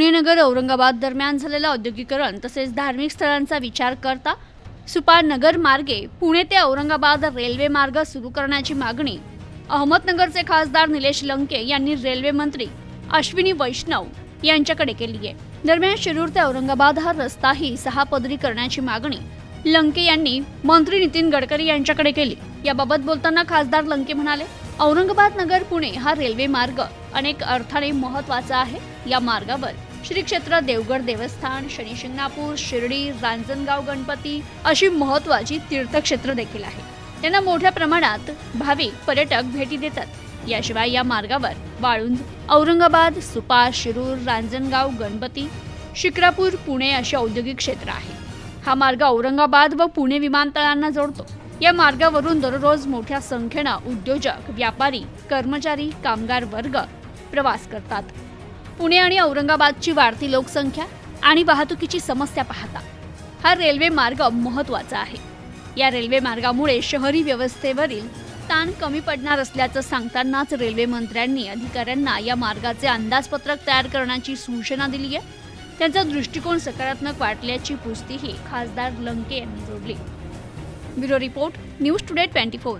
पुणे नगर औरंगाबाद दरम्यान झालेलं औद्योगिकरण तसेच धार्मिक स्थळांचा विचार करता सुपार नगर मार्गे पुणे ते औरंगाबाद रेल्वे मार्ग सुरू करण्याची मागणी अहमदनगरचे खासदार निलेश लंके यांनी रेल्वे मंत्री अश्विनी वैष्णव यांच्याकडे केली आहे. दरम्यान शिरूर ते औरंगाबाद हा रस्ताही सहा पदरी करण्याची मागणी लंके यांनी मंत्री नितीन गडकरी यांच्याकडे केली. याबाबत बोलताना खासदार लंके म्हणाले औरंगाबाद नगर पुणे हा रेल्वे मार्ग अनेक अर्थाने महत्त्वाचा आहे. या मार्गावर श्री क्षेत्र देवगड देवस्थान शनी शिंगणापूर शिर्डी रांजणगाव गणपती अशी महत्वाची तीर्थक्षेत्र देखील आहे. त्यांना मोठ्या प्रमाणात भाविक पर्यटक भेटी देतात. याशिवाय या मार्गावर वाळुंज औरंगाबाद सुपा शिरूर रांजणगाव गणपती शिक्रापूर पुणे अशी औद्योगिक क्षेत्र आहे. हा मार्ग औरंगाबाद व पुणे विमानतळांना जोडतो. या मार्गावरून दररोज मोठ्या संख्येनं उद्योजक व्यापारी कर्मचारी कामगार वर्ग प्रवास करतात. पुणे आणि औरंगाबादची वाढती लोकसंख्या आणि वाहतुकीची समस्या पाहता हा रेल्वे मार्ग महत्त्वाचा आहे. या रेल्वे मार्गामुळे शहरी व्यवस्थेवरील ताण कमी पडणार असल्याचं सांगतानाच रेल्वे मंत्र्यांनी अधिकाऱ्यांना या मार्गाचे अंदाजपत्रक तयार करण्याची सूचना दिली आहे. त्यांचा दृष्टिकोन सकारात्मक वाटल्याची पुष्टीही खासदार लंके यांनी जोडली. Bureau report news today twenty four.